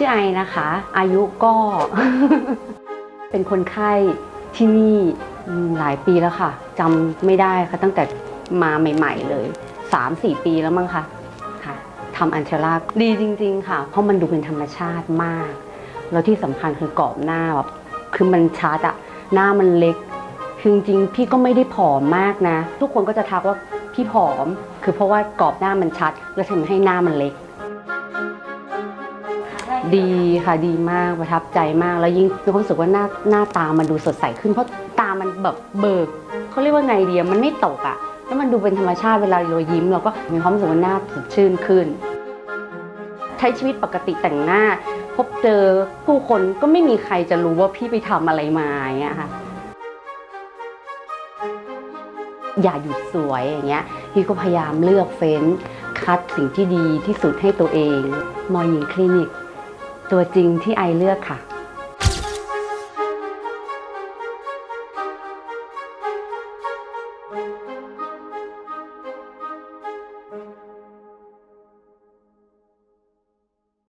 ชื่อไอนะคะ อายุก็ เป็นคนไข้ที่นี่หลายปีแล้วค่ะจำไม่ได้ค่ะตั้งแต่มาใหม่ๆเลย 3-4 ปีแล้วมั้งคะค่ะทำอันเทล่าดีจริง ๆ ค่ะ เพราะมันดูเป็นธรรมชาติมาก แล้วที่สำคัญคือกรอบหน้าแบบคือมันชัดอะหน้ามันเล็กคือจริงๆพี่ก็ไม่ได้ผอมมากนะ ทุกคนก็จะทักว่าพี่ผอม คือเพราะว่ากรอบหน้ามันชัด แล้วทำให้หน้ามันเล็ก ดีค่ะดีมากประทับใจมากแล้วยิ่งมีความรู้สึกว่าหน้าหน้าตามันดูสดใสขึ้น เพราะตามันแบบเบิกเขาเรียกว่าไงเดียมันไม่ตกอะ่ะแล้วมันดูเป็นธรรมชาติเวลาเรายิ้มเราก็มีความรู้สึกว่าหน้าสดชื่นขึ้น ใช้ชีวิตปกติแต่งหน้า พบเจอผู้คนก็ไม่มีใครจะรู้ว่าพี่ไปทำอะไรมาอย่างเงี้ยค่ะอย่าหยุดสวยอย่างเงี้ยพี่ก็พยายามเลือกเฟ้น คัดสิ่งที่ดีที่สุดให้ตัวเอง มอหญิงคลินิก ตัวจริงที่ไอเลือกค่ะ